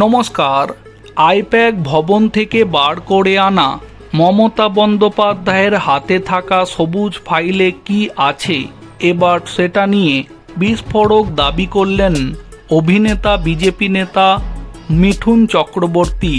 নমস্কার। আইপ্যাক ভবন থেকে বার করে আনা মমতা বন্দ্যোপাধ্যায়ের হাতে থাকা সবুজ ফাইলে কি আছে? এবার সেটা নিয়ে বিস্ফোরক দাবি করলেন অভিনেতা, বিজেপি নেতা মিঠুন চক্রবর্তী।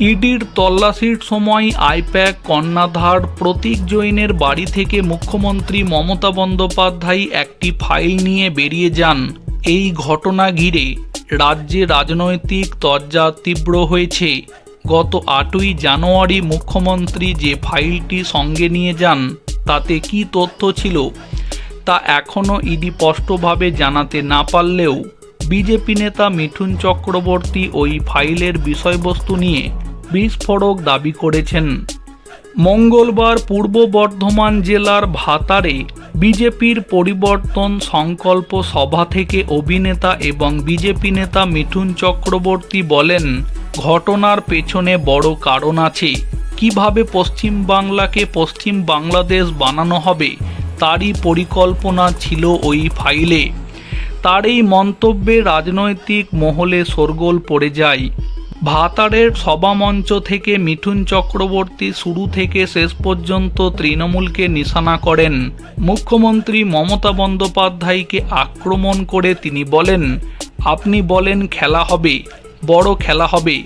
ইডির তল্লাশির সময় আইপ্যাক কর্ণাধার প্রতীক জৈনের বাড়ি থেকে মুখ্যমন্ত্রী মমতা বন্দ্যোপাধ্যায় একটি ফাইল নিয়ে বেরিয়ে যান। এই ঘটনা ঘিরে রাজ্যে রাজনৈতিক তরজা তীব্র হয়েছে। গত আটই জানুয়ারি মুখ্যমন্ত্রী যে ফাইলটি সঙ্গে নিয়ে যান, তাতে কি তথ্য ছিল, তা এখনও ইডি স্পষ্টভাবে জানাতে না পারলেও বিজেপি নেতা মিঠুন চক্রবর্তী ওই ফাইলের বিষয়বস্তু নিয়ে বিস্ফোরক দাবি করেছেন। মঙ্গলবার পূর্ব বর্ধমান জেলার ভাতারে বিজেপির পরিবর্তন সংকল্প সভা থেকে অভিনেতা এবং বিজেপি নেতা মিঠুন চক্রবর্তী বলেন, ঘটনার পেছনে বড় কারণ আছে। কীভাবে পশ্চিম বাংলাকে পশ্চিম বাংলাদেশ বানানো হবে, তারই পরিকল্পনা ছিল ওই ফাইলে। তার এই মন্তব্যে রাজনৈতিক মহলে শোরগোল পড়ে যায়। ভাতারের সভামঞ্চ থেকে মিঠুন চক্রবর্তী শুরু থেকে শেষ পর্যন্ত তৃণমূলকে নিশানা করেন। মুখ্যমন্ত্রী মমতা বন্দ্যোপাধ্যায়কে আক্রমণ করে তিনি বলেন, আপনি বলেন খেলা হবে, বড় খেলা হবে।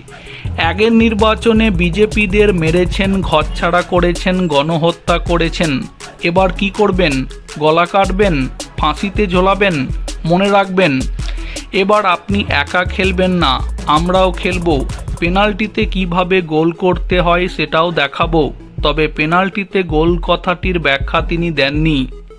আগের নির্বাচনে বিজেপিদের মেরেছেন, ঘরছাড়া করেছেন, গণহত্যা করেছেন। এবার কি করবেন? গলা কাটবেন? ফাঁসিতে ঝোলাবেন? মনে রাখবেন? এবার আপনি একা খেলবেন না, আমরাও খেলব। পেনাল্টিতে কীভাবে গোল করতে হয় সেটাও দেখাবো। তবে পেনাল্টিতে গোল কথাটির ব্যাখ্যা তিনি দেননি।